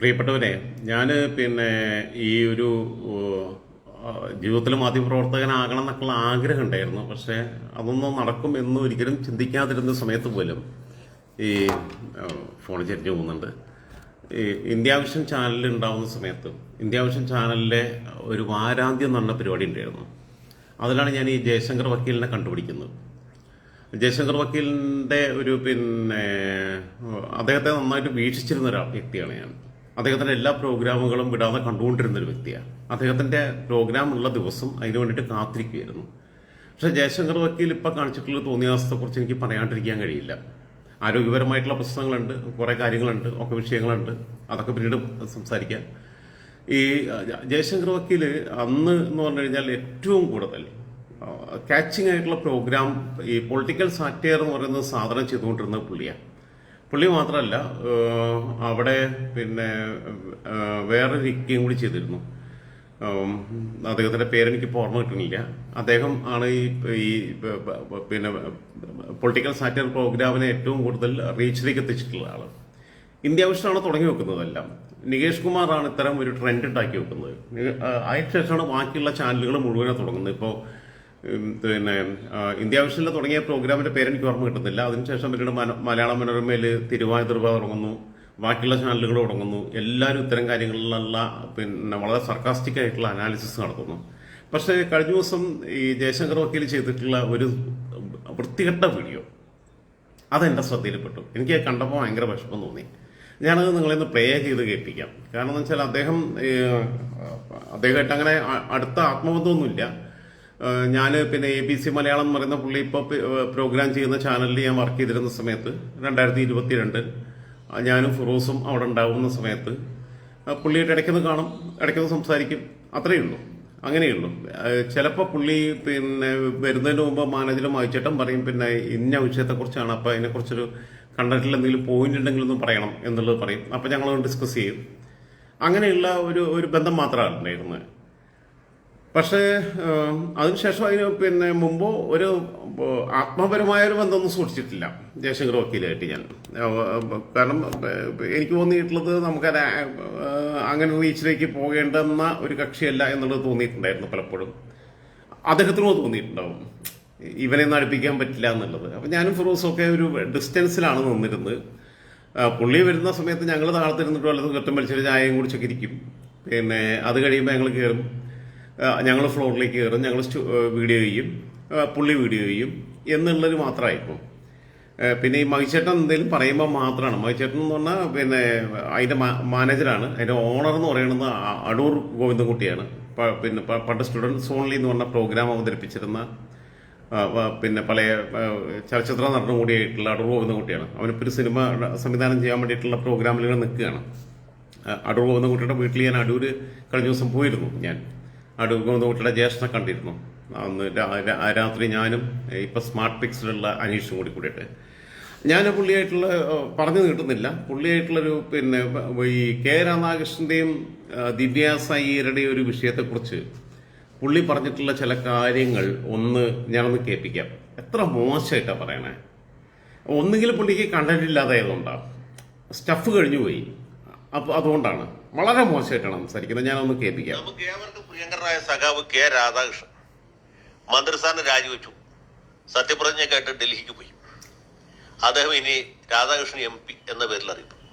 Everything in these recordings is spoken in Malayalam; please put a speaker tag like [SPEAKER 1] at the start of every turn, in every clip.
[SPEAKER 1] പ്രിയപ്പെട്ടവരെ ഞാൻ പിന്നെ ഈ ഒരു ജീവിതത്തിൽ മാധ്യമപ്രവർത്തകനാകണം എന്നൊക്കെയുള്ള ആഗ്രഹം ഉണ്ടായിരുന്നു. പക്ഷേ അതൊന്നും നടക്കും എന്ന് ഒരിക്കലും ചിന്തിക്കാതിരുന്ന സമയത്ത് പോലും ഈ ഫോൺ ചെരിഞ്ഞു പോകുന്നുണ്ട്. ഈ ഇന്ത്യാവിഷൻ ചാനലിൽ ഉണ്ടാവുന്ന സമയത്ത് ഇന്ത്യാവിഷൻ ചാനലിലെ ഒരു വാരാന്ത്യം എന്ന് പറഞ്ഞ പരിപാടി ഉണ്ടായിരുന്നു. അതിലാണ് ഞാൻ ഈ ജയശങ്കർ വക്കീലിനെ കണ്ടുപിടിക്കുന്നത്. ജയശങ്കർ വക്കീലിന്റെ ഒരു പിന്നെ അദ്ദേഹത്തെ നന്നായിട്ട് വീക്ഷിച്ചിരുന്ന ഒരു വ്യക്തിയാണ് ഞാൻ. അദ്ദേഹത്തിന്റെ എല്ലാ പ്രോഗ്രാമുകളും വിടാതെ കണ്ടുകൊണ്ടിരുന്ന ഒരു വ്യക്തിയാണ്. അദ്ദേഹത്തിന്റെ പ്രോഗ്രാം ഉള്ള ദിവസം അതിന് വേണ്ടിയിട്ട് കാത്തിരിക്കുകയായിരുന്നു. പക്ഷേ ജയശങ്കർ വക്കീൽ ഇപ്പം കാണിച്ചിട്ടുള്ള തോന്നിയാസത്തെക്കുറിച്ച് എനിക്ക് പറയാണ്ടിരിക്കാൻ കഴിയില്ല. ആരോഗ്യപരമായിട്ടുള്ള പ്രശ്നങ്ങളുണ്ട് കുറേ കാര്യങ്ങളുണ്ട് ഒക്കെ വിഷയങ്ങളുണ്ട്. അതൊക്കെ പിന്നീട് സംസാരിക്കാം. ഈ ജയശങ്കർ വക്കീൽ അന്ന് എന്ന് പറഞ്ഞു കഴിഞ്ഞാൽ ഏറ്റവും കൂടുതൽ കാച്ചിങ് ആയിട്ടുള്ള പ്രോഗ്രാം ഈ പൊളിറ്റിക്കൽ സാറ്റയർ എന്ന് പറയുന്ന സാധനം ചെയ്തുകൊണ്ടിരുന്നത് പുള്ളിയാണ്. പുള്ളി മാത്രമല്ല അവിടെ പിന്നെ വേറൊരു ഇക്കയും കൂടി ചെയ്തിരുന്നു. അദ്ദേഹത്തിന്റെ പേരെനിക്ക് ഓർമ്മ കിട്ടുന്നില്ല. അദ്ദേഹം ആണ് ഈ ഈ പിന്നെ പൊളിറ്റിക്കൽ സാറ്റയർ പ്രോഗ്രാമിനെ ഏറ്റവും കൂടുതൽ റീച്ചിലേക്ക് എത്തിച്ചിട്ടുള്ള ആൾ. ഇന്ത്യ വിഷനാണ് തുടങ്ങി വെക്കുന്നതെല്ലാം. നികേഷ് കുമാറാണ് ഇത്തരം ഒരു ട്രെൻഡ് ഉണ്ടാക്കി വെക്കുന്നത്. അതിനുശേഷമാണ് ബാക്കിയുള്ള ചാനലുകൾ മുഴുവനെ തുടങ്ങുന്നത്. ഇപ്പോൾ പിന്നെ ഇന്ത്യ വിഷനിൽ തുടങ്ങിയ പ്രോഗ്രാമിന്റെ പേര് എനിക്ക് ഓർമ്മ കിട്ടുന്നില്ല. അതിനുശേഷം പിന്നീട് മലയാള മനോരമയിൽ തിരുവാതിർവ തുടങ്ങുന്നു. ബാക്കിയുള്ള ചാനലുകൾ തുടങ്ങുന്നു. എല്ലാവരും ഇത്തരം കാര്യങ്ങളിലുള്ള പിന്നെ വളരെ സർക്കാസ്റ്റിക് ആയിട്ടുള്ള അനാലിസിസ് നടത്തുന്നു. പക്ഷേ കഴിഞ്ഞ ദിവസം ഈ ജയശങ്കർ വക്കീൽ ചെയ്തിട്ടുള്ള ഒരു വൃത്തികെട്ട വീഡിയോ അതെന്റെ ശ്രദ്ധയിൽപ്പെട്ടു. എനിക്ക് കണ്ടപ്പോൾ ഭയങ്കര വിഷമം തോന്നി. ഞാനത് നിങ്ങളിന്ന് പ്ലേ ചെയ്ത് കേൾപ്പിക്കാം. കാരണം എന്ന് വെച്ചാൽ അദ്ദേഹം അദ്ദേഹമായിട്ട് അങ്ങനെ അടുത്ത ആത്മബന്ധമൊന്നുമില്ല. ഞാൻ പിന്നെ എ ബി സി മലയാളം എന്ന് പറയുന്ന പുള്ളി ഇപ്പോൾ പ്രോഗ്രാം ചെയ്യുന്ന ചാനലിൽ ഞാൻ വർക്ക് ചെയ്തിരുന്ന സമയത്ത് രണ്ടായിരത്തി ഇരുപത്തിരണ്ട് ഞാനും ഫിറോസും അവിടെ ഉണ്ടാവുന്ന സമയത്ത് പുള്ളിയുടെ ഇടയ്ക്കൊന്ന് കാണും ഇടയ്ക്കൊന്ന് സംസാരിക്കും. അത്രയേ ഉള്ളൂ. അങ്ങനെയുള്ളൂ ചിലപ്പോൾ പുള്ളി പിന്നെ വരുന്നതിന് മുമ്പ് മാനേജറും വായിച്ചിട്ടും പറയും പിന്നെ ഇന്ന വിഷയത്തെക്കുറിച്ചാണ് അപ്പോൾ അതിനെക്കുറിച്ചൊരു കണ്ടന്റിൽ എന്തെങ്കിലും പോയിന്റ് ഉണ്ടെങ്കിൽ ഒന്നും പറയണം എന്നുള്ളത് പറയും. അപ്പോൾ ഞങ്ങൾ ഡിസ്കസ് ചെയ്യും. അങ്ങനെയുള്ള ഒരു ഒരു ബന്ധം മാത്രമാണ് ഉണ്ടായിരുന്നത്. പക്ഷേ അതിനുശേഷം അതിന് പിന്നെ മുമ്പ് ഒരു ആത്മപരമായ ഒരു ബന്ധമൊന്നും സൂക്ഷിച്ചിട്ടില്ല. ജയശങ്കർ വക്കീലായിട്ട് ഞാൻ. കാരണം എനിക്ക് തോന്നിയിട്ടുള്ളത് നമുക്ക് അങ്ങനെ റീച്ചിലേക്ക് പോകേണ്ടെന്ന ഒരു കക്ഷിയല്ല എന്നുള്ളത് തോന്നിയിട്ടുണ്ടായിരുന്നു പലപ്പോഴും. അദ്ദേഹത്തിനും തോന്നിയിട്ടുണ്ടാവും. ഇവനെ ഒന്നും അടുപ്പിക്കാൻ പറ്റില്ല എന്നുള്ളത്. അപ്പം ഞാനും ഫിറോസൊക്കെ ഒരു ഡിസ്റ്റൻസിലാണ് നിന്നിരുന്നത്. പുള്ളി വരുന്ന സമയത്ത് ഞങ്ങൾ താഴത്തിരുന്നിട്ട് വല്ലതും കെട്ടും വലിച്ചൊരു ചായയും കുടിച്ചൊക്കെ ഇരിക്കും. പിന്നെ അത് കഴിയുമ്പോൾ ഞങ്ങൾ കയറും ഞങ്ങൾ ഫ്ലോറിലേക്ക് കയറും ഞങ്ങൾ വീഡിയോ ചെയ്യും പുള്ളി വീഡിയോ ചെയ്യും എന്നുള്ളത് മാത്രമായി ഏഹ് പിന്നെ ഈ മഹിച്ചേട്ടൻ എന്തെങ്കിലും പറയുമ്പോൾ മാത്രമാണ്. മഹിച്ചേട്ടൻ എന്ന് പറഞ്ഞാൽ പിന്നെ അതിന്റെ മാനേജറാണ് അതിന്റെ ഓണർ എന്ന് പറയുന്നത് അടൂർ ഗോവിന്ദൻകുട്ടിയാണ്. പിന്നെ പണ്ട് സ്റ്റുഡൻസ് ഓൺലി എന്ന് പറഞ്ഞ പ്രോഗ്രാം അവതരിപ്പിച്ചിരുന്ന പിന്നെ പഴയ ചലച്ചിത്ര നടനും കൂടിയായിട്ടുള്ള അടൂർ ഗോവിന്ദൻകുട്ടിയാണ്. അവനിപ്പോൾ ഒരു സിനിമ സംവിധാനം ചെയ്യാൻ വേണ്ടിയിട്ടുള്ള പ്രോഗ്രാമിൽ നിൽക്കുകയാണ്. അടൂർ ഗോവിന്ദൻകുട്ടിയുടെ വീട്ടിൽ ഞാൻ അടൂർ കഴിഞ്ഞ ദിവസം പോയിരുന്നു ഞാൻ. ഗോവിന്ദൻകുട്ടിയുടെ ജ്യേഷ്ഠനെ കണ്ടിരുന്നു. അന്ന് രാത്രി ഞാനും ഇപ്പം സ്മാർട്ട് പിക്സിലുള്ള അനീഷും കൂടി കൂടിയിട്ട്. ഞാൻ പുള്ളിയായിട്ടുള്ള പറഞ്ഞു കിട്ടുന്നില്ല പുള്ളിയായിട്ടുള്ളൊരു പിന്നെ ഈ കെ രാധാകൃഷ്ണന്റെയും ദിവ്യ ഒരു വിഷയത്തെക്കുറിച്ച് പുള്ളി പറഞ്ഞിട്ടുള്ള ചില കാര്യങ്ങൾ ഒന്ന് ഞാനൊന്ന് കേൾപ്പിക്കാം. എത്ര മോശമായിട്ടാണ് പറയണേ. ഒന്നുകിൽ പുള്ളിക്ക് കണ്ടന്റ് ഇല്ലാതായതുകൊണ്ടാണ് സ്റ്റഫ് കഴിഞ്ഞു പോയി അപ്പോൾ അതുകൊണ്ടാണ്. വളരെ മോശമായിട്ടാണ് സംസാരിക്കുന്നത്. ഞാനൊന്ന് കേൾപ്പിക്കാം.
[SPEAKER 2] നമുക്ക് ഏവർക്കും പ്രിയങ്കരനായ സഖാവ് കെ രാധാകൃഷ്ണൻ മന്ത്രിസ്ഥാനം രാജിവെച്ചു. കേട്ട് ഡൽഹിക്ക് പോയി. അദ്ദേഹം ഇനി രാധാകൃഷ്ണൻ എം പി എന്ന പേരിൽ അറിയപ്പെടും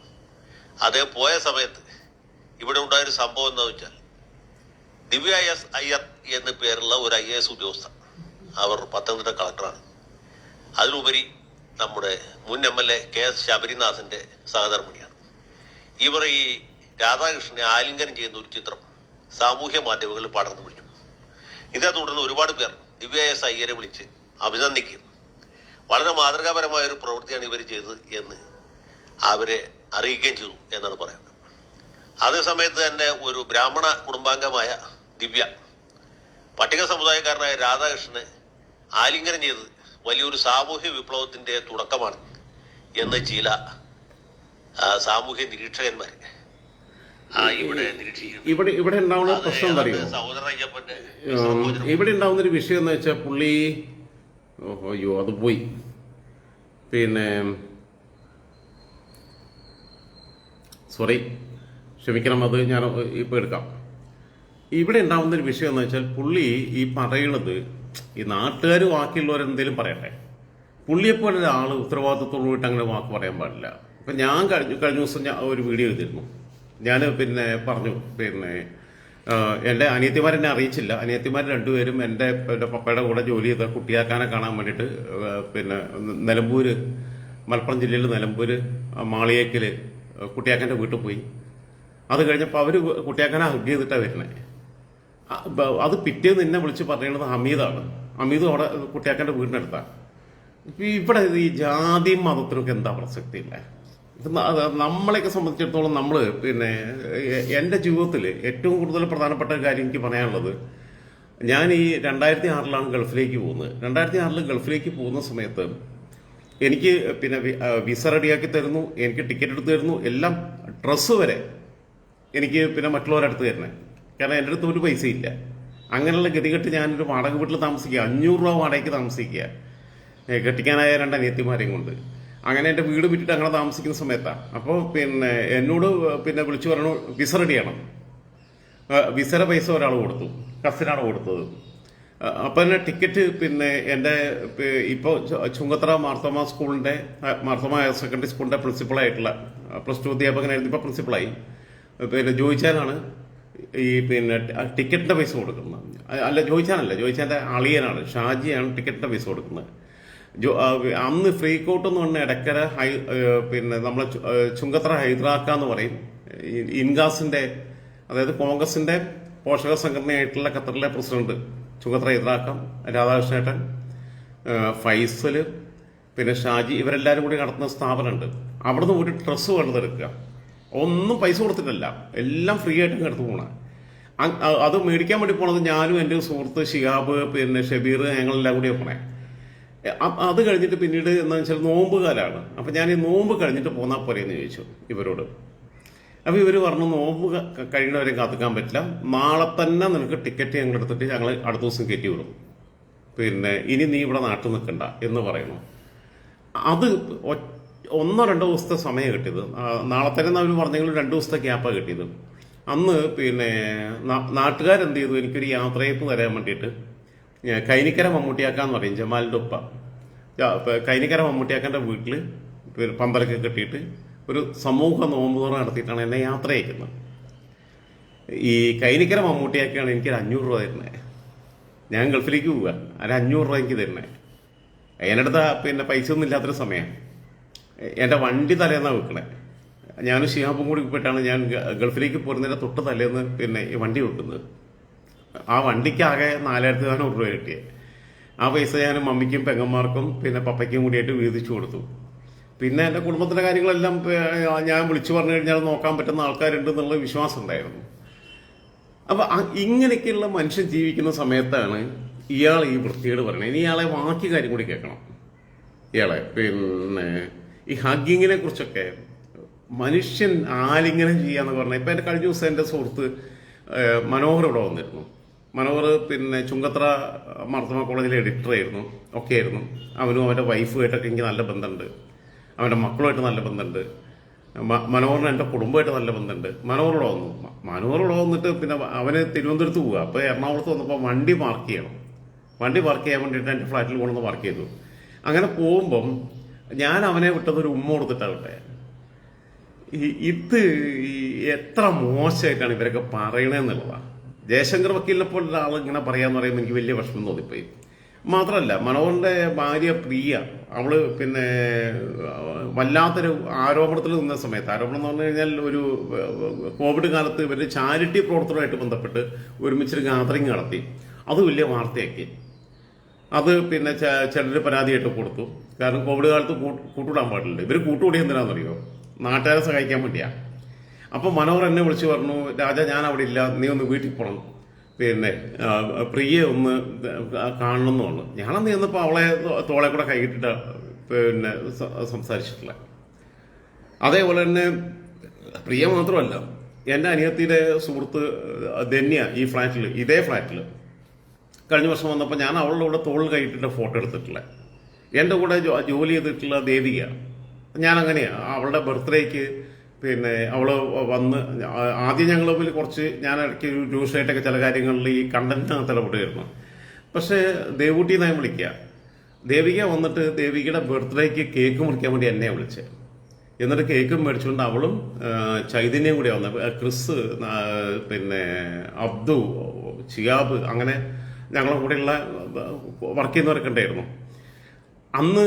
[SPEAKER 2] അദ്ദേഹം പോയ സമയത്ത് ഇവിടെ ഉണ്ടായൊരു സംഭവം എന്താ വെച്ചാൽ ദിവ്യ എസ് അയ്യർ എന്ന പേരുള്ള ഒരു ഐ എസ് ഉദ്യോഗസ്ഥ അവർ പത്തനംതിട്ട കളക്ടറാണ്. അതിലുപരി നമ്മുടെ മുൻ M L A K S ശബരിനാഥിന്റെ സഹധർമ്മിണിയാണ്. ഇവർ ഈ രാധാകൃഷ്ണനെ ആലിംഗനം ചെയ്യുന്ന ഒരു ചിത്രം സാമൂഹ്യ മാധ്യമങ്ങളിൽ പടർന്നു പിടിച്ചു. ഇതേ തുടർന്ന് ഒരുപാട് പേർ ദിവ്യ എസ് അയ്യരെ വിളിച്ച് അഭിനന്ദിക്കും വളരെ മാതൃകാപരമായ ഒരു പ്രവൃത്തിയാണ് ഇവർ ചെയ്തത് എന്ന് അവരെ അറിയിക്കുകയും ചെയ്തു എന്നാണ് പറയുന്നത്. അതേ സമയത്ത് തന്നെ ഒരു ബ്രാഹ്മണ കുടുംബാംഗമായ ദിവ്യ പട്ടിക സമുദായക്കാരനായ രാധാകൃഷ്ണനെ ആലിംഗനം ചെയ്തത് വലിയൊരു സാമൂഹ്യ വിപ്ലവത്തിന്റെ തുടക്കമാണ് എന്ന് ചില സാമൂഹ്യ നിരീക്ഷകന്മാർ ആ, ഇവിടെ
[SPEAKER 1] ഇവിടെ ഉണ്ടാവുന്ന പ്രശ്നം എന്താ ഇവിടെ ഉണ്ടാവുന്ന ഒരു വിഷയം എന്ന് വെച്ചാൽ പുള്ളി ഓഹോ അയ്യോ അത് പോയി. പിന്നെ സോറി ക്ഷമിക്കണം അത് ഞാൻ ഇപ്പോൾ എടുക്കാം. ഇവിടെ ഉണ്ടാവുന്ന ഒരു വിഷയം എന്ന് വെച്ചാൽ പുള്ളി ഈ പറയണത് ഈ നാട്ടുകാർ ബാക്കിയുള്ളവരെന്തേലും പറയട്ടെ. പുള്ളിയെപ്പോലെ ഒരാൾ ഉത്തരവാദിത്തത്തോടു അങ്ങനെ വാക്ക് പറയാൻ പാടില്ല. അപ്പം ഞാൻ കഴിഞ്ഞ കഴിഞ്ഞ ദിവസം ഞാൻ ഒരു വീഡിയോ ചെയ്തിരുന്നു. ഞാൻ പിന്നെ പറഞ്ഞു പിന്നെ എന്റെ അനിയത്തിമാരെന്നെ അറിയിച്ചില്ല. അനിയത്തിമാർ രണ്ടുപേരും എന്റെ എന്റെ പപ്പയുടെ കൂടെ ജോലി ചെയ്ത കുട്ടിയാക്കാനെ കാണാൻ വേണ്ടിയിട്ട് പിന്നെ നിലമ്പൂര് മലപ്പുറം ജില്ലയിൽ നിലമ്പൂര് മാളിയേക്കൽ കുട്ടിയാക്കന്റെ വീട്ടിൽ പോയി. അത് കഴിഞ്ഞപ്പോൾ അവർ കുട്ടിയാക്കാനെ ഹഗ് ചെയ്തിട്ടാണ് വരുന്നത് അത് പിറ്റേന്ന് എന്നെ വിളിച്ച് പറയുന്നത് ഹമീദാണ്. ഹമീദ് അവിടെ കുട്ടിയാക്കന്റെ വീടിനടുത്താണ് ഇവിടെ ഈ ജാതിയും മതത്തിനൊക്കെ എന്താ പ്രസക്തി ഇല്ല? നമ്മളെയൊക്കെ സംബന്ധിച്ചിടത്തോളം നമ്മൾ പിന്നെ എന്റെ ജീവിതത്തിൽ ഏറ്റവും കൂടുതൽ പ്രധാനപ്പെട്ട കാര്യം എനിക്ക് പറയാനുള്ളത് ഞാൻ ഈ രണ്ടായിരത്തി ആറിലാണ് ഗൾഫിലേക്ക് പോകുന്നത്. രണ്ടായിരത്തി ആറിൽ ഗൾഫിലേക്ക് പോകുന്ന സമയത്ത് എനിക്ക് പിന്നെ വിസ റെഡിയാക്കി തരുന്നു എനിക്ക് ടിക്കറ്റ് എടുത്ത് തരുന്നു എല്ലാം ഡ്രസ്സ് വരെ എനിക്ക് പിന്നെ മറ്റുള്ളവരുടെ അടുത്ത് തരണേ കാരണം എന്റെ അടുത്ത് ഒരു പൈസയില്ല. അങ്ങനെയുള്ള ഗതികെട്ട് ഞാനൊരു വാടക വീട്ടിൽ താമസിക്കുക അഞ്ഞൂറ് രൂപ വാടകയ്ക്ക് താമസിക്കുക കെട്ടിക്കാനായ രണ്ട് അനിയത്തിമാരെയും കൊണ്ട്. അങ്ങനെ എന്റെ വീട് വിട്ടിട്ട് അങ്ങനെ താമസിക്കുന്ന സമയത്താണ് അപ്പോൾ പിന്നെ എന്നോട് പിന്നെ വിളിച്ചു പറഞ്ഞു വിസ റെഡിയാണ് വിസര പൈസ ഒരാൾ കൊടുത്തു. കസിനാണ് കൊടുത്തത്. അപ്പം തന്നെ ടിക്കറ്റ് പിന്നെ എന്റെ ഇപ്പോൾ ചുങ്കത്തറ മാർത്തോമ സ്കൂളിന്റെ മാർത്തോമ ഹയർ സെക്കൻഡറി സ്കൂളിന്റെ പ്രിൻസിപ്പളായിട്ടുള്ള പ്ലസ് ടു അധ്യാപകനായിരുന്നു ഇപ്പോൾ പ്രിൻസിപ്പളായി പിന്നെ ജോയിച്ചാനാണ് ഈ പിന്നെ ടിക്കറ്റിന്റെ പൈസ കൊടുക്കുന്നത്. അല്ല ജോയിച്ചാനല്ല ജോയിച്ചാന്റെ അളിയനാണ് ഷാജിയാണ് ടിക്കറ്റിന്റെ പൈസ കൊടുക്കുന്നത്. അന്ന് ഫ്രീക്കോട്ട് എന്ന് പറഞ്ഞ ഇടക്കര ഹൈ പിന്നെ നമ്മളെ ചുങ്കത്ര ഹൈദ്രാക്ക എന്ന് പറയും. ഇൻഗാസിന്റെ അതായത് കോൺഗ്രസിന്റെ പോഷക സംഘടനയായിട്ടുള്ള ഖത്തറിലെ പ്രസിഡന്റ് ചുങ്കത്തറ ഹൈദ്രാക്ക രാധാകൃഷ്ണേട്ടൻ ഏ, ഫൈസൽ പിന്നെ ഷാജി ഇവരെല്ലാവരും കൂടി നടത്തുന്ന സ്ഥാപനമുണ്ട്. അവിടുന്ന് പോയിട്ട് ഡ്രസ്സ് വേണ്ടതെടുക്കുക. ഒന്നും പൈസ കൊടുത്തിട്ടല്ല. എല്ലാം ഫ്രീ ആയിട്ട് എടുത്ത് അ- അത് മേടിക്കാൻ വേണ്ടി പോണത് ഞാനും എന്റെ സുഹൃത്ത് ഷിഹാബ് പിന്നെ ഷബീർ ഞങ്ങളെല്ലാം കൂടി പോണേ. അത് കഴിഞ്ഞിട്ട് പിന്നീട് എന്താ വെച്ചാൽ നോമ്പ് കാലമാണ് അപ്പം ഞാൻ ഈ നോമ്പ് കഴിഞ്ഞിട്ട് പോന്നാൽ പോരെയെന്ന് ചോദിച്ചു ഇവരോട്. അപ്പോൾ ഇവർ പറഞ്ഞു നോമ്പ് കഴിയുന്നവരെ കാത്തിക്കാൻ പറ്റില്ല. നാളെ തന്നെ നിനക്ക് ടിക്കറ്റ് ഞങ്ങൾ എടുത്തിട്ട് ഞങ്ങൾ അടുത്ത ദിവസം കയറ്റി വിടും. പിന്നെ ഇനി നീ ഇവിടെ നാട്ടിൽ നിൽക്കണ്ട എന്ന് പറയുന്നു. അത് ഒന്നോ രണ്ടോ ദിവസത്തെ സമയം കിട്ടിയത്. നാളെ തന്നെ അവർ പറഞ്ഞെങ്കിലും രണ്ട് ദിവസത്തെ ഗ്യാപ്പാണ് കിട്ടിയത്. അന്ന് പിന്നെ നാട്ടുകാരെന്ത് ചെയ്തു? എനിക്കൊരു യാത്രയപ്പ് തരാൻ വേണ്ടിയിട്ട് കൈനിക്കര മമ്മൂട്ടിയാക്കാന്ന് പറയും ജമാലിന്റെ ഉപ്പ കൈനിക്കര മമ്മൂട്ടിയാക്കന്റെ വീട്ടിൽ പന്തലൊക്കെ കെട്ടിയിട്ട് ഒരു സമൂഹ നോമ്പ് തുറ നടത്തിയിട്ടാണ് എന്നെ യാത്ര അയക്കുന്നത്. ഈ കൈനിക്കര മമ്മൂട്ടിയാക്കിയാണ് എനിക്ക് ഒരു അഞ്ഞൂറ് രൂപ തരുന്നത് ഞാൻ ഗൾഫിലേക്ക് പോവുക. ഒരു അഞ്ഞൂറ് രൂപ എനിക്ക് തരണേ അടുത്ത് പിന്നെ പൈസ ഒന്നും ഇല്ലാത്തൊരു സമയം. എന്റെ വണ്ടി തലേന്നാണ് വെക്കണേ. ഞാനും ഷിഹാബും കൂടി പോയിട്ടാണ് ഞാൻ ഗൾഫിലേക്ക് പോരുന്നതിന്റെ തൊട്ട് തലേന്ന് പിന്നെ ഈ വണ്ടി വെക്കുന്നത്. ആ വണ്ടിക്ക് ആകെ നാലായിരത്തി നാനൂറ് രൂപ കിട്ടിയത് ആ പൈസ ഞാൻ മമ്മിക്കും പെങ്ങന്മാർക്കും പിന്നെ പപ്പയ്ക്കും കൂടിയായിട്ട് വീതിച്ചു കൊടുത്തു. പിന്നെ എന്റെ കുടുംബത്തിലെ കാര്യങ്ങളെല്ലാം ഞാൻ വിളിച്ചു പറഞ്ഞു കഴിഞ്ഞാൽ നോക്കാൻ പറ്റുന്ന ആൾക്കാരുണ്ട് എന്നുള്ള വിശ്വാസം ഉണ്ടായിരുന്നു. അപ്പോൾ ഇങ്ങനെയൊക്കെയുള്ള മനുഷ്യൻ ജീവിക്കുന്ന സമയത്താണ് ഇയാൾ ഈ വൃത്തിയോട് പറയുന്നത് ഇനി ഇയാളെ ബാക്കി കാര്യം കൂടി കേൾക്കണം. ഇയാളെ പിന്നെ ഈ ഹഗ്ഗിങ്ങിനെ കുറിച്ചൊക്കെ മനുഷ്യൻ ആലിംഗനം ചെയ്യാന്ന് പറഞ്ഞാൽ ഇപ്പം എന്റെ കഴിഞ്ഞ ദിവസം എന്റെ സുഹൃത്ത് മനോഹർ ഇവിടെ വന്നിരുന്നു. മനോഹർ പിന്നെ ചുങ്കത്ര മാർത്തമ കോളേജിലെ എഡിറ്റർ ആയിരുന്നു. ഒക്കെ ആയിരുന്നു അവനും അവന്റെ വൈഫുമായിട്ടൊക്കെ എനിക്ക് നല്ല ബന്ധമുണ്ട്. അവന്റെ മക്കളുമായിട്ട് നല്ല ബന്ധമുണ്ട്. മനോഹറിന് എന്റെ കുടുംബമായിട്ട് നല്ല ബന്ധമുണ്ട്. മനോഹറോടെ വന്നു മ- മനോഹറോടെ വന്നിട്ട് പിന്നെ അവന് തിരുവനന്തപുരത്ത് പോവുക അപ്പോൾ എറണാകുളത്ത് വന്നപ്പോൾ വണ്ടി പാർക്ക് ചെയ്യണം. വണ്ടി പാർക്ക് ചെയ്യാൻ വേണ്ടിയിട്ട് എന്റെ ഫ്ലാറ്റിൽ കൊണ്ടുവന്ന് പാർക്ക് ചെയ്തു. അങ്ങനെ പോകുമ്പം ഞാൻ അവനെ വിട്ടത് ഒരു ഉമ്മ കൊടുത്തിട്ടാവട്ടെ ഇത് എത്ര മോശമായിട്ടാണ് ഇവരൊക്കെ പറയണതെന്നുള്ളതാണ് ജയശങ്കർ വക്കീലിനെ പോലെ ഒരാൾ ഇങ്ങനെ പറയാന്ന് പറയുമ്പോൾ എനിക്ക് വലിയ വിഷമം തോന്നിപ്പോയി. മാത്രമല്ല മനോഹറിന്റെ ഭാര്യ പ്രിയ അവൾ പിന്നെ വല്ലാത്തൊരു ആരോപണത്തിൽ നിന്ന സമയത്ത് ആരോപണം എന്ന് പറഞ്ഞു കഴിഞ്ഞാൽ ഒരു കോവിഡ് കാലത്ത് ഇവർ ചാരിറ്റി പ്രവർത്തനമായിട്ട് ബന്ധപ്പെട്ട് ഒരുമിച്ചൊരു ഗാദറിങ് നടത്തി. അത് വലിയ വാർത്തയാക്കി. അത് പിന്നെ ചിലർ പരാതിയായിട്ട് കൊടുത്തു. കാരണം കോവിഡ് കാലത്ത് കൂട്ടുകൂടാൻ പാടില്ല ഇവർ കൂട്ടുകൂടി എന്തിനാണെന്നറിയോ നാട്ടുകാരെ സഹായിക്കാൻ വേണ്ടിയാ. അപ്പൊ മനോഹർ എന്നെ വിളിച്ചു പറഞ്ഞു രാജ ഞാൻ അവിടെ ഇല്ല നീ ഒന്ന് വീട്ടിൽ പോകണം പിന്നെ പ്രിയെ ഒന്ന് കാണണം എന്നുള്ളു ഞാനന്ന് ചെന്നപ്പോൾ അവളെ തോളെ കൂടെ കൈയിട്ടിട്ട് പിന്നെ സംസാരിച്ചിട്ടില്ല. അതേപോലെ തന്നെ പ്രിയ മാത്രമല്ല എന്റെ അനിയത്തിയുടെ സുഹൃത്ത് ധന്യ ഈ ഫ്ലാറ്റിൽ ഇതേ ഫ്ലാറ്റിൽ കഴിഞ്ഞ വർഷം വന്നപ്പോൾ ഞാൻ അവളുടെ കൂടെ തോളിൽ കൈയിട്ടിട്ട് ഫോട്ടോ എടുത്തിട്ടില്ല. എന്റെ കൂടെ ജോലി ചെയ്തിട്ടുള്ള ദേവിക ഞാൻ അങ്ങനെയാണ് അവളുടെ ബർത്ത്ഡേക്ക് പിന്നെ അവൾ വന്ന് ആദ്യം ഞങ്ങൾ തമ്മിൽ കുറച്ച് ഞാൻ ഇടയ്ക്ക് രൂക്ഷമായിട്ടൊക്കെ ചില കാര്യങ്ങളിൽ ഈ കണ്ടന്റിനകത്ത് ഇടപെടുമായിരുന്നു പക്ഷേ ദേവൂട്ടി എന്നായി വിളിക്കുക. ദേവിക വന്നിട്ട് ദേവികയുടെ ബർത്ത്ഡേക്ക് കേക്ക് മുറിക്കാൻ വേണ്ടി എന്നെ വിളിച്ചത് എന്നിട്ട് കേക്കും മേടിച്ചുകൊണ്ട് അവളും ചൈതന്യം കൂടി വന്നു ക്രിസ് പിന്നെ അബ്ദു ചിയാബ് അങ്ങനെ ഞങ്ങളുടെ കൂടെയുള്ള വർക്ക് ചെയ്യുന്നവരൊക്കെ ഉണ്ടായിരുന്നു. അന്ന്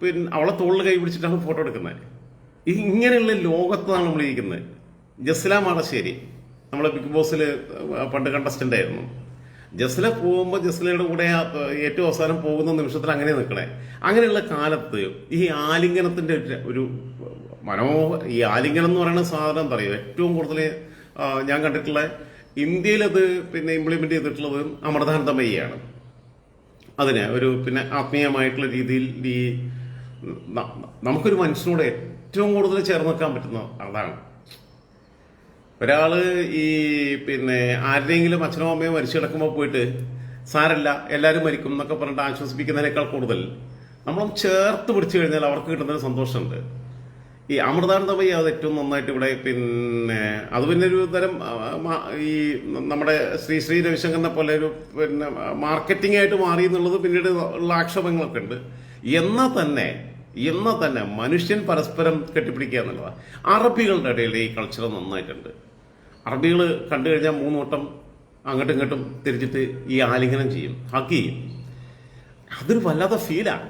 [SPEAKER 1] പിന്നെ അവളെ തോളിൽ കൈ പിടിച്ചിട്ടാണ് ഫോട്ടോ എടുക്കുന്നത്. ഇങ്ങനെയുള്ള ലോകത്താണ് നമ്മൾ ഇരിക്കുന്നത് ജസ്ല മാടശ്ശേരി നമ്മളെ ബിഗ് ബോസിൽ പണ്ട് കണ്ടസ്റ്റന്റ് ആയിരുന്നു. ജസ്ല പോകുമ്പോൾ ജസ്ലയുടെ കൂടെ ഏറ്റവും അവസാനം പോകുന്ന നിമിഷത്തിൽ അങ്ങനെ നിൽക്കണേ. അങ്ങനെയുള്ള കാലത്ത് ഈ ആലിംഗനത്തിന്റെ ഒരു- മനോ ഈ ആലിംഗനം എന്ന് പറയുന്ന സാധനം എന്താ പറയുക? ഏറ്റവും കൂടുതൽ ഞാൻ കണ്ടിട്ടുള്ള ഇന്ത്യയിലത് പിന്നെ ഇംപ്ലിമെന്റ് ചെയ്തിട്ടുള്ളത് അമൃതാനന്ദമയ്യാണ്. അതിന് ഒരു പിന്നെ ആത്മീയമായിട്ടുള്ള രീതിയിൽ ഈ നമുക്കൊരു മനുഷ്യനോട് ഏറ്റവും കൂടുതൽ ചേർന്ന് നിൽക്കാൻ പറ്റുന്ന അതാണ് ഒരാൾ ഈ പിന്നെ ആരുടെയെങ്കിലും അച്ഛനോ അമ്മയോ മരിച്ചു കിടക്കുമ്പോൾ പോയിട്ട് സാരല്ല എല്ലാവരും മരിക്കും എന്നൊക്കെ പറഞ്ഞിട്ട് ആശ്വസിപ്പിക്കുന്നതിനേക്കാൾ കൂടുതൽ നമ്മൾ ചേർത്ത് പിടിച്ചു കഴിഞ്ഞാൽ അവർക്ക് കിട്ടുന്നൊരു സന്തോഷമുണ്ട്. ഈ അമൃതാനന്ദമയി അത് ഏറ്റവും നന്നായിട്ട് ഇവിടെ പിന്നെ അത് പിന്നെ ഒരു തരം ഈ നമ്മുടെ ശ്രീ ശ്രീ രവിശങ്കറിനെ പോലെ ഒരു പിന്നെ മാർക്കറ്റിംഗ് ആയിട്ട് മാറി എന്നുള്ളത് പിന്നീട് ഉള്ള ആക്ഷേപങ്ങളൊക്കെ ഉണ്ട്. എന്നാൽ തന്നെ എന്നാൽ തന്നെ മനുഷ്യൻ പരസ്പരം കെട്ടിപ്പിടിക്കുക എന്നുള്ളതാണ് അറബികളുടെ ഇടയിൽ ഈ കൾച്ചർ നന്നായിട്ടുണ്ട്. അറബികൾ കണ്ടു കഴിഞ്ഞാൽ മൂന്നോട്ടം അങ്ങോട്ടും ഇങ്ങോട്ടും തിരിച്ചിട്ട് ഈ ആലിംഗനം ചെയ്യും ഹക്ക് ചെയ്യും. അതൊരു വല്ലാത്ത ഫീലാണ്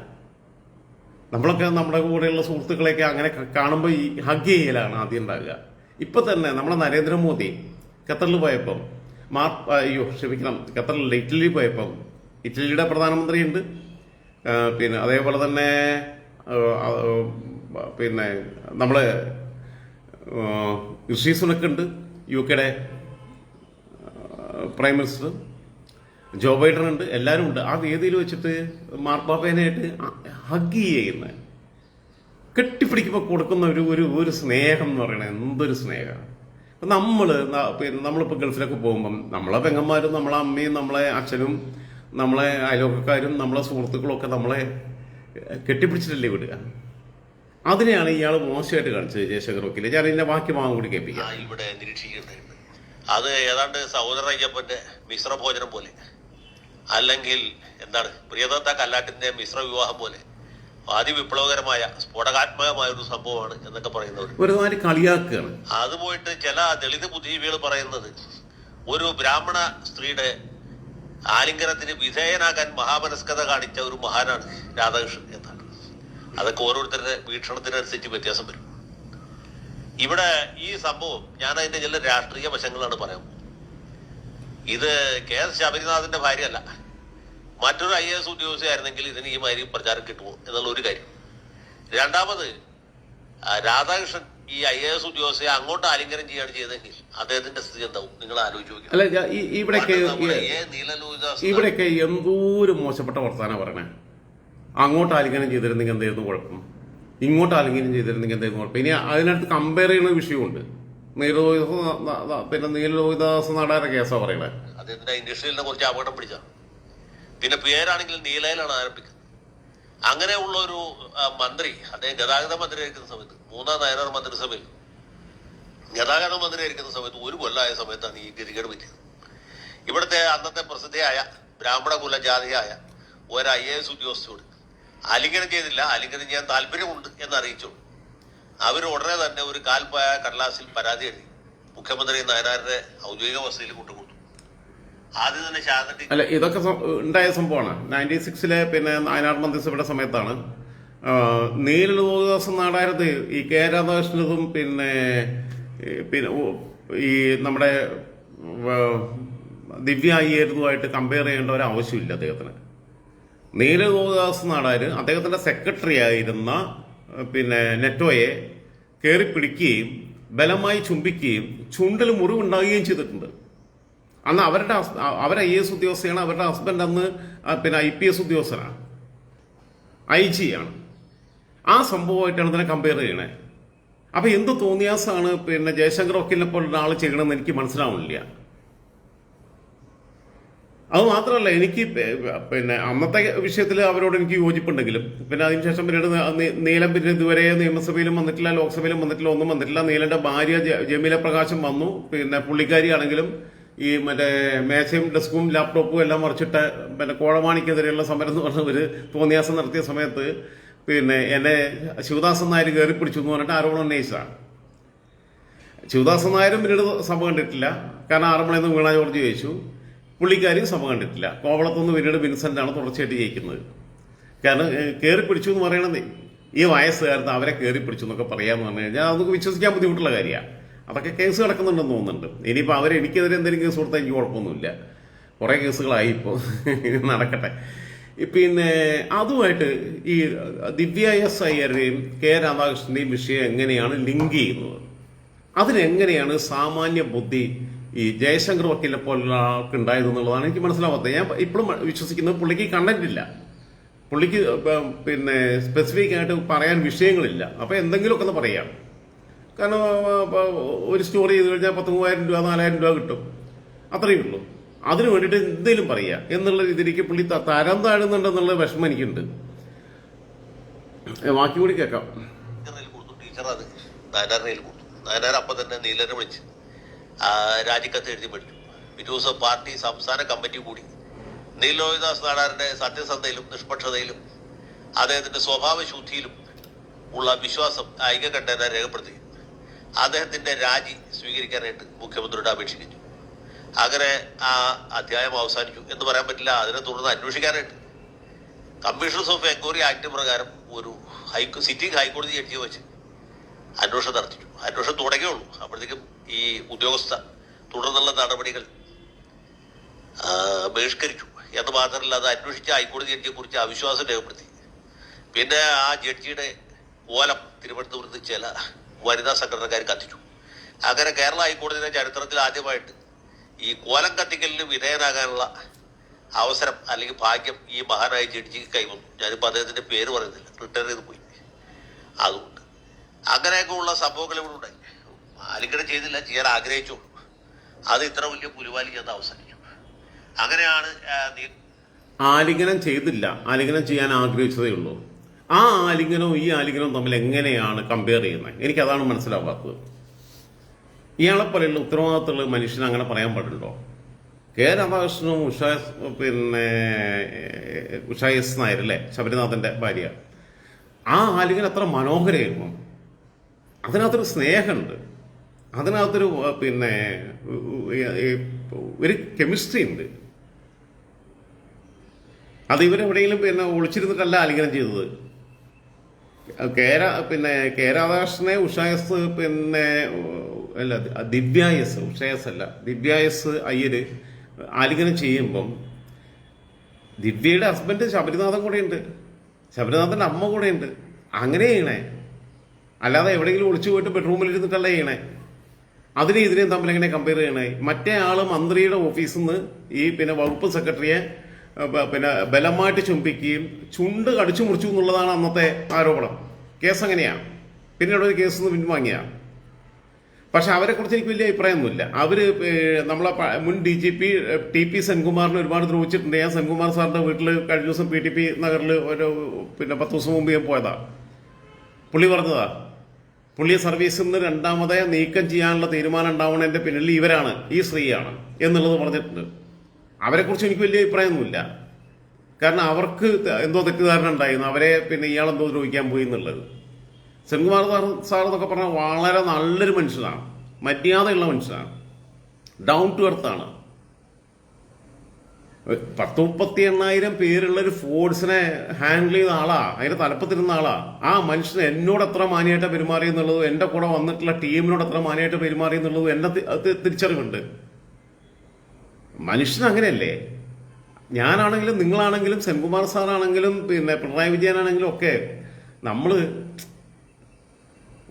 [SPEAKER 1] നമ്മളൊക്കെ നമ്മുടെ കൂടെയുള്ള സുഹൃത്തുക്കളെയൊക്കെ അങ്ങനെ കാണുമ്പോൾ ഈ ഹഗ് ചെയ്യലാണ് ആദ്യം ഉണ്ടാകുക ഇപ്പൊ തന്നെ നമ്മുടെ നരേന്ദ്രമോദി ഖത്തറിൽ പോയപ്പം മാർ അയ്യോ ക്ഷമിക്കണം ഖത്തറിൽ ഇറ്റലിയിൽ പോയപ്പം ഇറ്റലിയുടെ പ്രധാനമന്ത്രിയുണ്ട്. പിന്നെ അതേപോലെ തന്നെ പിന്നെ നമ്മളെ ഋഷി ഋഷി സുനക്കുണ്ട് യു കെയുടെ പ്രൈം മിനിസ്റ്റർ ജോ ബൈഡൻ ഉണ്ട് എല്ലാവരും ഉണ്ട്. ആ വേദിയിൽ വെച്ചിട്ട് മാർപ്പാപ്പേനായിട്ട് ഹഗ് ചെയ്യുന്ന കെട്ടിപ്പിടിക്കുമ്പോൾ കൊടുക്കുന്ന ഒരു ഒരു ഒരു സ്നേഹം എന്ന് പറയുന്നത് എന്തൊരു സ്നേഹമാണ് അപ്പം നമ്മൾ പിന്നെ നമ്മളിപ്പോൾ ഗൾഫിലൊക്കെ പോകുമ്പം നമ്മളെ പെങ്ങന്മാരും നമ്മളെ അമ്മയും നമ്മളെ അച്ഛനും നമ്മളെ അയലോക്കാരും നമ്മളെ സുഹൃത്തുക്കളും ഒക്കെ നമ്മളെ കെട്ടിപ്പിടിച്ചിട്ടല്ലേ വിടുക? അതിനെയാണ് ഇയാൾ മോശമായിട്ട് കാണിച്ചത് ജയശങ്കർ വക്കീലെ. ഞാൻ ഇതിന്റെ ബാക്കി ഭാഗം കൂടി കേൾപ്പിക്കാം.
[SPEAKER 2] ഇവിടെ നിരീക്ഷിക്കുന്നുണ്ട് അത് ഏതാണ്ട് സഹോദര അയ്യപ്പന്റെ മിശ്ര ഭോജനം പോലെ. അല്ലെങ്കിൽ എന്താണ് പ്രിയദത്ത കല്ലാട്ടിന്റെ മിശ്ര വിവാഹം പോലെ. അതിവിപ്ലവകരമായ സ്ഫോടകാത്മകമായ ഒരു സംഭവമാണ് എന്നൊക്കെ
[SPEAKER 1] പറയുന്നത് കളിയാക്കുകയാണ്.
[SPEAKER 2] അത് പോയിട്ട് ചില ദളിത് ബുദ്ധിജീവികൾ പറയുന്നത് ഒരു ബ്രാഹ്മണ സ്ത്രീയുടെ ആലിംഗനത്തിന് വിധേയനാകാൻ മഹാമനസ്കത കാണിച്ച ഒരു മഹാനാണ് രാധാകൃഷ്ണൻ എന്നാണ്. അതൊക്കെ ഓരോരുത്തരുടെ വീക്ഷണത്തിനനുസരിച്ച് വ്യത്യാസം വരും. ഇവിടെ ഈ സംഭവം ഞാൻ അതിന്റെ ചില രാഷ്ട്രീയ വശങ്ങളാണ് പറയാൻ. ഇത് കെ എസ് ശബരിനാഥിന്റെ ഭാര്യയല്ല. മറ്റൊരു ഐ എസ് ഉദ്യോഗസ്ഥയായിരുന്നെങ്കിൽ ഇതിന് ഈ മാതിരി പ്രചാരം കിട്ടുമോ എന്നുള്ള ഒരു കാര്യം. രണ്ടാമത് രാധാകൃഷ്ണൻ ഈ ഐ എ എസ് ഉദ്യോഗസ്ഥയെ അങ്ങോട്ട് ആലിംഗനം ചെയ്യാണ് ചെയ്തെങ്കിൽ അദ്ദേഹത്തിന്റെ സ്ഥിതി എന്താവും? നിങ്ങൾ ആലോചിച്ച്
[SPEAKER 1] അല്ല ഇവിടെയൊക്കെ ഇവിടെയൊക്കെ എന്തോരം മോശപ്പെട്ട വർത്താനം പറയണേ. അങ്ങോട്ട് ആലിംഗനം ചെയ്തിരുന്നെങ്കിൽ എന്തായിരുന്നു കുഴപ്പം? ഇങ്ങോട്ട് ആലിംഗനം ചെയ്തിരുന്നെങ്കിൽ എന്തായിരുന്നു കുഴപ്പം? ഇനി അതിനടുത്ത് കമ്പയർ ചെയ്യുന്ന വിഷയമുണ്ട്. നീലലോഹിത പിന്നെ നീലലോഹിദാസ് നാടാരുടെ കേസാ പറയണേ.
[SPEAKER 2] അദ്ദേഹത്തിന്റെ ഇൻഡസ്ട്രിയിലെ കുറച്ച് അപകടം പിടിച്ച പിന്നെ പേരാണെങ്കിൽ നീലയിലാണ് ആരംഭിക്കുന്നത്. അങ്ങനെയുള്ള ഒരു മന്ത്രി അദ്ദേഹം ഗതാഗത മന്ത്രിയായിരിക്കുന്ന സമയത്ത് മൂന്നാം നയനാർ മന്ത്രിസഭയിൽ ഗതാഗത മന്ത്രിയായിരിക്കുന്ന സമയത്ത് ഒരു കൊല്ലമായ സമയത്താണ് ഈ ഗതികേട് പറ്റിയത്. ഇവിടുത്തെ അന്നത്തെ പ്രസിദ്ധയായ ബ്രാഹ്മണ കുലജാതിയായ ഒരു ഐ എ എസ് ഉദ്യോഗസ്ഥയോട് ആലിംഗനം ചെയ്തില്ല ആലിംഗനം ചെയ്യാൻ താല്പര്യമുണ്ട് എന്ന് അറിയിച്ചു അവർ ഉടനെ തന്നെ ഒരു കാൽപ്പായ കടലാസിൽ പരാതി എഴുതി. മുഖ്യമന്ത്രി നയനാരുടെ ഔദ്യോഗിക വസതിയിൽ കൊണ്ടുകൊടുത്തു ആദ്യം തന്നെ
[SPEAKER 1] അല്ല ഇതൊക്കെ ഉണ്ടായ സംഭവമാണ്. നയന്റി സിക്സിലെ പിന്നെ നായനാർ മന്ത്രിസഭയുടെ സമയത്താണ്. ആ, നാടായിരത്ത് ഈ കെ രാധാകൃഷ്ണനും പിന്നെ പിന്നെ ഈ നമ്മുടെ ദിവ്യ അയ്യരുതുമായിട്ട് കമ്പയർ ചെയ്യേണ്ട ഒരു ആവശ്യമില്ല അദ്ദേഹത്തിന്. നീലലോകദാസ് നാടാര് അദ്ദേഹത്തിന്റെ സെക്രട്ടറി ആയിരുന്ന പിന്നെ നെറ്റോയെ കയറി പിടിക്കുകയും ബലമായി ചുംബിക്കുകയും ചുണ്ടിൽ മുറിവുണ്ടാകുകയും ചെയ്തിട്ടുണ്ട്. അന്ന് അവരുടെ അവർ ഐ എസ് ഉദ്യോഗസ്ഥയാണ് അവരുടെ ഹസ്ബൻഡ് അന്ന് പിന്നെ ഐ പി എസ് ഉദ്യോഗസ്ഥനാണ്. ഐ ജി ആണ്. ആ സംഭവമായിട്ടാണ് ഇതിനെ കമ്പയർ ചെയ്യണേ. അപ്പൊ എന്ത് തോന്നിയാസാണ് പിന്നെ ജയശങ്കർ വക്കീലിനെ പോലുള്ള ആൾ ചെയ്യണമെന്ന് എനിക്ക് മനസ്സിലാവുന്നില്ല. അത് മാത്രമല്ല എനിക്ക് പിന്നെ അന്നത്തെ വിഷയത്തിൽ അവരോട് എനിക്ക് യോജിപ്പുണ്ടെങ്കിലും പിന്നെ അതിനുശേഷം പിന്നീട് നീലം പിന്നെ ഇതുവരെ നിയമസഭയിലും വന്നിട്ടില്ല ലോക്സഭയിലും വന്നിട്ടില്ല ഒന്നും വന്നിട്ടില്ല. നീലന്റെ ഭാര്യ ജമീല പ്രകാശം വന്നു. പിന്നെ പുള്ളിക്കാരി ആണെങ്കിലും ഈ മറ്റേ മേശയും ഡെസ്കും ലാപ്ടോപ്പും എല്ലാം മറിച്ചിട്ട് പിന്നെ കോഴമാണിക്കെതിരെയുള്ള സമരം എന്ന് പറഞ്ഞ ഒരു തോന്നിയാസം നടത്തിയ സമയത്ത് പിന്നെ എന്നെ ശിവദാസൻ നായർ കയറി പിടിച്ചു എന്ന് പറഞ്ഞിട്ട് ആരോപണം ഉന്നയിച്ചതാണ്. ശിവദാസൻ നായരും പിന്നീട് സഭ കണ്ടിട്ടില്ല. കാരണം ആറന്മുളയിൽ നിന്ന് വീണ ജോർജ് ജയിച്ചു പുള്ളിക്കാരിയും സഭ കണ്ടിട്ടില്ല. കോവളത്തുനിന്ന് പിന്നീട് വിൻസെന്റാണ് തുടർച്ചയായിട്ട് ജയിക്കുന്നത്. കാരണം കയറി പിടിച്ചു എന്ന് പറയണത് ഈ വയസ്സുകാരത്ത് അവരെ കയറി പിടിച്ചു എന്നൊക്കെ പറയാമെന്ന് പറഞ്ഞു കഴിഞ്ഞാൽ അതൊക്കെ വിശ്വസിക്കാൻ ബുദ്ധിമുട്ടുള്ള കാര്യമാണ്. അതൊക്കെ കേസ് കിടക്കുന്നുണ്ടെന്ന് തോന്നുന്നുണ്ട്. ഇനിയിപ്പോൾ അവർ എനിക്കെതിരെ എന്തെങ്കിലും കേസ് കൊടുത്താൽ എനിക്ക് കുഴപ്പമൊന്നുമില്ല. കുറേ കേസുകളായി ഇപ്പോൾ നടക്കട്ടെ. പിന്നെ അതുമായിട്ട് ഈ ദിവ്യ എസ് അയ്യരുടെയും കെ രാധാകൃഷ്ണന്റെയും വിഷയം എങ്ങനെയാണ് ലിങ്ക് ചെയ്യുന്നത്? അതിനെങ്ങനെയാണ് സാമാന്യ ബുദ്ധി ഈ ജയശങ്കർ വക്കീലിനെ പോലുള്ള ആൾക്ക് ഉണ്ടായത് എന്നുള്ളതാണ് എനിക്ക് മനസ്സിലാവാത്തത്. ഞാൻ ഇപ്പോഴും വിശ്വസിക്കുന്നത് പുള്ളിക്ക് കണ്ടന്റ് ഇല്ല. പുള്ളിക്ക് പിന്നെ സ്പെസിഫിക് ആയിട്ട് പറയാൻ വിഷയങ്ങളില്ല. അപ്പൊ എന്തെങ്കിലുമൊക്കെ ഒന്ന് പറയാം. കാരണം ഒരു സ്റ്റോർ ചെയ്ത് കഴിഞ്ഞാൽ പത്ത് മൂവായിരം രൂപ നാലായിരം രൂപ കിട്ടും. അത്രയേ ഉള്ളൂ. അതിനു വേണ്ടിയിട്ട് എന്തെങ്കിലും പറയുക. എന്നുള്ള രീതിയിലേക്ക് പുള്ളി തരം താഴുന്നുണ്ടെന്നുള്ള വിഷമം എനിക്കുണ്ട്. ബാക്കി കൂടി കേൾക്കാം.
[SPEAKER 2] ടീച്ചർ തന്നെ രാജിക്കത്ത് എഴുതി പഠിച്ചു. പിറ്റേ ദിവസം പാർട്ടി സംസ്ഥാന കമ്മിറ്റി കൂടി. നീൽ ലോഹിദാസ് നാടാറിന്റെ സത്യസന്ധയിലും നിഷ്പക്ഷതയിലും അദ്ദേഹത്തിന്റെ സ്വഭാവ ശുദ്ധിയിലും ഉള്ള വിശ്വാസം ഐക്യകണ്ഠേന രേഖപ്പെടുത്തി. അദ്ദേഹത്തിന്റെ രാജി സ്വീകരിക്കാനായിട്ട് മുഖ്യമന്ത്രിയോട് അപേക്ഷിക്കുന്നു. അങ്ങനെ ആ അധ്യായം അവസാനിച്ചു. എന്ന് പറയാൻ പറ്റില്ല അതിനെ തുടർന്ന് അന്വേഷിക്കാനായിട്ട്. കമ്മീഷണേഴ്സ് ഓഫ് എൻക്വയറി ആക്ട് പ്രകാരം ഒരു ഹൈക്കോ സിറ്റിംഗ് ഹൈക്കോടതി ജഡ്ജിയെ വെച്ച് അന്വേഷണം നടത്തിച്ചു. അന്വേഷണം തുടങ്ങിയുള്ളൂ അപ്പോഴത്തേക്കും ഈ ഉദ്യോഗസ്ഥ തുടർന്നുള്ള നടപടികൾ ബഹിഷ്കരിച്ചു. എന്ന് മാത്രമല്ല അത് അന്വേഷിച്ച ഹൈക്കോടതി ജഡ്ജിയെ കുറിച്ച് അവിശ്വാസം രേഖപ്പെടുത്തി. പിന്നെ ആ ജഡ്ജിയുടെ ഓലം തിരുവനന്തപുരത്ത് ചില വനിതാ സംഘടനക്കാർ കത്തിച്ചു. അങ്ങനെ കേരള ഹൈക്കോടതിയുടെ ചരിത്രത്തിൽ ആദ്യമായിട്ട് ഈ കോലം കത്തിക്കലിന് വിധേയനാകാനുള്ള അവസരം അല്ലെങ്കിൽ ഭാഗ്യം ഈ മഹാനായ ജഡ്ജിക്ക് കൈവന്നു. ഞാനിപ്പോൾ അദ്ദേഹത്തിന്റെ പേര് പറയുന്നില്ല. റിട്ടയർ ചെയ്ത് പോയി. അതുകൊണ്ട് അങ്ങനെയൊക്കെ ഉള്ള സംഭവങ്ങൾ ഇവിടെ ഉണ്ടായി. ആലിക്കട ചെയ്തില്ല. ചെയ്യാൻ ആഗ്രഹിച്ചുള്ളൂ അത് ഇത്ര വലിയ പുലിവാലി അത് അവസാനിച്ചു. അങ്ങനെയാണ്
[SPEAKER 1] ആലിംഗനം ചെയ്തില്ല. ആലിംഗനം ചെയ്യാൻ ആഗ്രഹിച്ചതേ ഉള്ളൂ. ആ ആലിംഗനവും ഈ ആലിംഗനവും തമ്മിൽ എങ്ങനെയാണ് കമ്പയർ ചെയ്യുന്നത്? എനിക്കതാണ് മനസ്സിലാവാത്തത്. ഇയാളെ പോലെയുള്ള ഉത്തരവാദിത്തമുള്ള മനുഷ്യന് അങ്ങനെ പറയാൻ പാടുണ്ടോ? കെ രാധാകൃഷ്ണനും ഉഷ പിന്നെ ഉഷ എസ് നായർ അല്ലേ? ശബരിനാഥന്റെ ഭാര്യ. ആ ആലിംഗനം അത്ര മനോഹരമായിരുന്നു അതിനകത്തൊരു സ്നേഹമുണ്ട്. അതിനകത്തൊരു പിന്നെ ഒരു കെമിസ്ട്രി ഉണ്ട്. അത് ഇവരെവിടെയെങ്കിലും പിന്നെ ഒളിച്ചിരുന്നിട്ടല്ല ആലിംഗനം ചെയ്തത്. കേര പിന്നെ കെ ഉഷായസ് പിന്നെ അല്ല ദിവ്യായസ് ഉഷായസ് അല്ല ദിവ്യായസ് അയ്യര് ആലിംഗനം ചെയ്യുമ്പം ദിവ്യയുടെ ഹസ്ബൻഡ് ശബരിനാഥൻ കൂടെയുണ്ട് ശബരിനാഥന്റെ അമ്മ കൂടെയുണ്ട് അങ്ങനെ ചെയ്യണേ. അല്ലാതെ എവിടെയെങ്കിലും ഒളിച്ചു പോയിട്ട് ബെഡ്റൂമിൽ ഇരുന്നിട്ടല്ല ചെയ്യണേ. അതിനെ ഇതിനെയും തമ്മിൽ എങ്ങനെ കമ്പയർ ചെയ്യണേ? മറ്റേ ആൾ മന്ത്രിയുടെ ഓഫീസിൽ നിന്ന് ഈ പിന്നെ വകുപ്പ് സെക്രട്ടറിയെ പിന്നെ ബലമായിട്ട് ചുംബിക്കുകയും ചുണ്ട് കടിച്ചു മുറിച്ചു എന്നുള്ളതാണ് അന്നത്തെ ആരോപണം. കേസ് അങ്ങനെയാണ്. പിന്നീട് ഒരു കേസ് നിന്ന് പിൻവാങ്ങിയാണ്. പക്ഷെ അവരെ കുറിച്ച് എനിക്ക് വലിയ അഭിപ്രായമൊന്നുമില്ല. അവർ നമ്മളെ മുൻ D G P T P സെൻകുമാറിനെ ഒരുപാട് ദ്രോഹിച്ചിട്ടുണ്ട്. ഞാൻ സെൻകുമാർ സാറിന്റെ വീട്ടിൽ കഴിഞ്ഞ ദിവസം പി ടി പി നഗറിൽ ഒരു പിന്നെ പത്ത് ദിവസം മുമ്പ് ഞാൻ പോയതാ. പുള്ളി പറഞ്ഞതാ പുള്ളിയെ സർവീസിൽ നിന്ന് രണ്ടാമതായി നീക്കം ചെയ്യാനുള്ള തീരുമാനം ഉണ്ടാവുന്നതിന്റെ പിന്നിൽ ഇവരാണ് ഈ സ്ത്രീയാണ് എന്നുള്ളത് പറഞ്ഞിട്ടുണ്ട്. അവരെക്കുറിച്ച് എനിക്ക് വലിയ അഭിപ്രായമൊന്നുമില്ല. കാരണം അവർക്ക് എന്തോ തെറ്റിദ്ധാരണ ഉണ്ടായിരുന്നു. അവരെ പിന്നെ ഇയാൾ എന്തോ ദ്രോഹിക്കാൻ പോയി എന്നുള്ളത്. സെൻകുമാർ സാർ എന്നൊക്കെ പറഞ്ഞാൽ വളരെ നല്ലൊരു മനുഷ്യനാണ്. മര്യാദയുള്ള മനുഷ്യനാണ്. ഡൗൺ ടു എർത്ത് ആണ്. പത്ത് മുപ്പത്തി എണ്ണായിരം പേരുള്ള ഒരു ഫോഴ്സിനെ ഹാൻഡിൽ ചെയ്ത ആളാ. അതിന്റെ തലപ്പത്തിരുന്ന ആളാ. ആ മനുഷ്യന് എന്നോട് എത്ര മാനിയായിട്ട് പെരുമാറി എന്നുള്ളതും കൂടെ വന്നിട്ടുള്ള ടീമിനോട് എത്ര മാനിയായിട്ട് പെരുമാറി എന്നുള്ളതും എന്നെ അത് തിരിച്ചറിവുണ്ട്. മനുഷ്യൻ അങ്ങനെയല്ലേ ഞാനാണെങ്കിലും നിങ്ങളാണെങ്കിലും സെൻകുമാർ സാറാണെങ്കിലും പിന്നെ പിണറായി വിജയനാണെങ്കിലും ഒക്കെ നമ്മൾ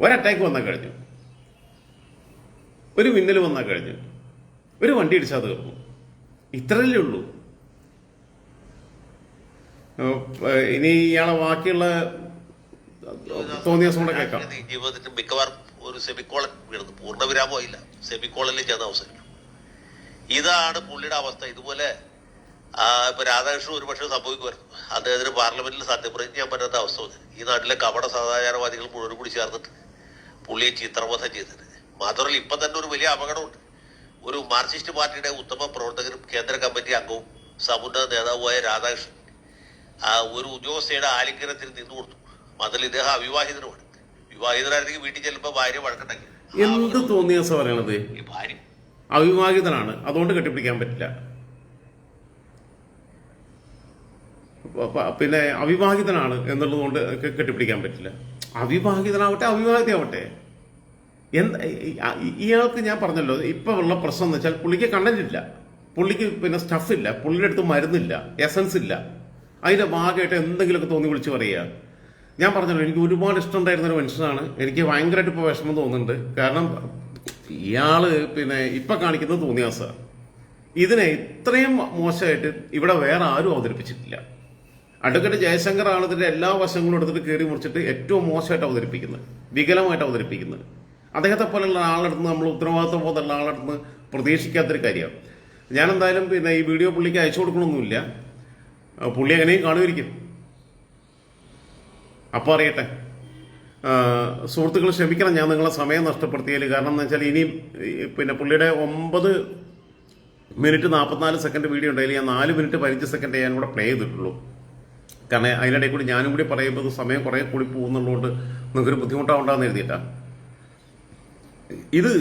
[SPEAKER 1] ഒരറ്റാക്ക് വന്നാൽ കഴിഞ്ഞു. ഒരു മിന്നൽ വന്നാൽ കഴിഞ്ഞു. ഒരു വണ്ടി ഇടിച്ചാൽ തീർന്നു. ഇത്രയല്ലേ ഉള്ളൂ. ഇനി ഇയാളെ ബാക്കിയുള്ള തോന്നിയ കൂടെ കേൾക്കാം.
[SPEAKER 2] ഈ ജീവിതത്തിന്റെ മിക്കവാറും ഒരു സെമിക്കോളൻ വീണത് ഇല്ല സെമിക്കോളനിൽ ചെന്ന അവസാനിച്ചു ഇതാണ് പുള്ളിയുടെ അവസ്ഥ. ഇതുപോലെ ഇപ്പൊ രാധാകൃഷ്ണൻ ഒരുപക്ഷെ സംഭവിക്കുമായിരുന്നു. അദ്ദേഹത്തിന് പാർലമെന്റിൽ സത്യപ്രതിജ്ഞ ചെയ്യാൻ പറ്റാത്ത അവസ്ഥ വന്നു. ഈ നാട്ടിലെ കപട സദാചാരവാദികൾ മുഴുവൻ കൂടി ചേർന്നിട്ട് പുള്ളിയെ ചിത്രബോധം ചെയ്തിട്ട്. മാത്രമല്ല ഇപ്പൊ തന്നെ ഒരു വലിയ അപകടമുണ്ട്. ഒരു മാർക്സിസ്റ്റ് പാർട്ടിയുടെ ഉത്തമ പ്രവർത്തകരും കേന്ദ്ര കമ്മിറ്റി അംഗവും സമുന്നത നേതാവുമായ രാധാകൃഷ്ണൻ ഒരു ഉദ്യോഗസ്ഥയുടെ ആലിംഗനത്തിൽ നിന്നു കൊടുത്തു. അതിൽ ഇദ്ദേഹം അവിവാഹിതനുമാണ്. വിവാഹിതനായിരുന്നെങ്കിൽ വീട്ടിൽ ചെല്ലുമ്പോൾ ഭാര്യ വഴക്കുണ്ടാക്കി.
[SPEAKER 1] എന്ത് തോന്നിയ പറയണത്?
[SPEAKER 2] ഭാര്യ
[SPEAKER 1] അവിവാഹിതനാണ്. അതുകൊണ്ട് കെട്ടിപ്പിടിക്കാൻ പറ്റില്ല. പിന്നെ അവിവാഹിതനാണ് എന്നുള്ളത് കൊണ്ട് കെട്ടിപ്പിടിക്കാൻ പറ്റില്ല. അവിവാഹിതനാവട്ടെ അവിവാഹിതയാവട്ടെ. എന്ത് ഇയാൾക്ക് ഞാൻ പറഞ്ഞല്ലോ ഇപ്പൊ ഉള്ള പ്രശ്നം എന്ന് വെച്ചാൽ പുള്ളിക്ക് കണ്ടന്റ് ഇല്ല. പുള്ളിക്ക് പിന്നെ സ്റ്റഫ് ഇല്ല. പുള്ളിയുടെ അടുത്ത് മരുന്നില്ല. എസൻസ് ഇല്ല. അതിന്റെ ഭാഗമായിട്ട് എന്തെങ്കിലുമൊക്കെ തോന്നി വിളിച്ച് പറയുക. ഞാൻ പറഞ്ഞല്ലോ എനിക്ക് ഒരുപാട് ഇഷ്ടം ഉണ്ടായിരുന്ന ഒരു മനുഷ്യനാണ്. എനിക്ക് ഭയങ്കരമായിട്ട് ഇപ്പോൾ വിഷമം തോന്നുന്നുണ്ട്. കാരണം ഇയാൾ പിന്നെ ഇപ്പൊ കാണിക്കുന്നത് തോന്നിയാസ ഇതിനെ ഇത്രയും മോശമായിട്ട് ഇവിടെ വേറെ ആരും അവതരിപ്പിച്ചിട്ടില്ല. അഡ്വക്കേറ്റ് ജയശങ്കർ ആണ് ഇതിന്റെ എല്ലാ വശങ്ങളും എടുത്തിട്ട് കയറി മുറിച്ചിട്ട് ഏറ്റവും മോശമായിട്ട് അവതരിപ്പിക്കുന്നത്. വികലമായിട്ട് അവതരിപ്പിക്കുന്നത്. അദ്ദേഹത്തെ പോലെയുള്ള ആളെടുത്ത് നമ്മൾ ഉത്തരവാദിത്വം പോലുള്ള ആളെടുത്ത് പ്രതീക്ഷിക്കാത്തൊരു കാര്യമാണ് ഞാൻ എന്തായാലും പിന്നെ ഈ വീഡിയോ പുള്ളിക്ക് അയച്ചു കൊടുക്കണമൊന്നുമില്ല പുള്ളി എങ്ങനെയും കാണുമായിരിക്കും. അപ്പോൾ അറിയട്ടെ. സുഹൃത്തുക്കൾ ക്ഷമിക്കണം ഞാൻ നിങ്ങളെ സമയം നഷ്ടപ്പെടുത്തിയാൽ കാരണം എന്ന് വെച്ചാൽ ഇനി പിന്നെ പുള്ളിയുടെ ഒമ്പത് മിനിറ്റ് നാൽപ്പത്തിനാല് സെക്കൻഡ് വീഡിയോ ഉണ്ടായാലും ഞാൻ നാല് മിനിറ്റ് പതിനഞ്ച് സെക്കൻഡ് ഞാൻ ഇവിടെ പ്ലേ ചെയ്തിട്ടുള്ളൂ. കാരണം അതിനിടയിൽ കൂടി ഞാനും കൂടി പറയുമ്പോൾ സമയം കുറേ കൂടി പോകുന്നുള്ളതുകൊണ്ട് നിങ്ങൾക്കൊരു ബുദ്ധിമുട്ടാവണ്ടെന്ന് എഴുതിയിട്ടാണ് ഇത്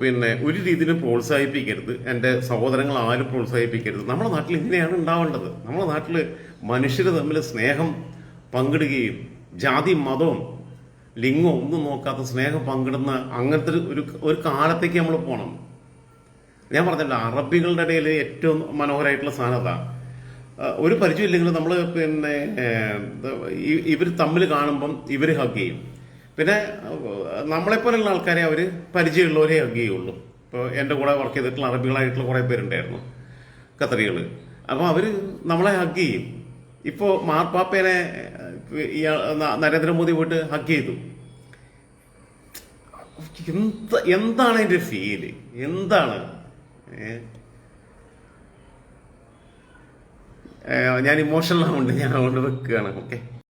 [SPEAKER 1] പിന്നെ ഒരു രീതിയിലും പ്രോത്സാഹിപ്പിക്കരുത്. എന്റെ സഹോദരങ്ങൾ ആരും പ്രോത്സാഹിപ്പിക്കരുത്. നമ്മുടെ നാട്ടിൽ ഇങ്ങനെയാണ് ഉണ്ടാവേണ്ടത്. നമ്മുടെ നാട്ടിൽ മനുഷ്യർ തമ്മിൽ സ്നേഹം പങ്കിടുകയും ജാതി മതവും ലിംഗവും ഒന്നും നോക്കാത്ത സ്നേഹം പങ്കിടുന്ന അങ്ങനത്തെ ഒരു- ഒരു കാലത്തേക്ക് നമ്മൾ പോകണം ഞാൻ പറഞ്ഞല്ലോ അറബികളുടെ ഇടയിൽ ഏറ്റവും മനോഹരമായിട്ടുള്ള സാധനം അതാ. ആ, ഒരു പരിചയമില്ലെങ്കിൽ നമ്മൾ പിന്നെ ഇവർ തമ്മിൽ കാണുമ്പം ഇവർ ഹഗ് ചെയ്യും. പിന്നെ നമ്മളെപ്പോലുള്ള ആൾക്കാരെ അവർ പരിചയമുള്ളവരെ ഹഗ് ചെയ്യുള്ളൂ. ഇപ്പോൾ എന്റെ കൂടെ വർക്ക് ചെയ്തിട്ടുള്ള അറബികളായിട്ടുള്ള കുറേ പേരുണ്ടായിരുന്നു ഖത്തറികൾ അപ്പോൾ അവർ നമ്മളെ ഹഗ് ചെയ്യും. ഇപ്പോൾ മാർപ്പാപ്പേനെ നരേന്ദ്രമോദി പോയിട്ട് ഹഗ് ചെയ്തു. എന്ത് എന്താണ് എന്റെ ഫീൽ എന്താണ്? ഞാൻ ഇമോഷണൽ ആവുന്നുണ്ട് ഞാൻ അതുകൊണ്ട് വെക്കുകയാണ്. ഓക്കെ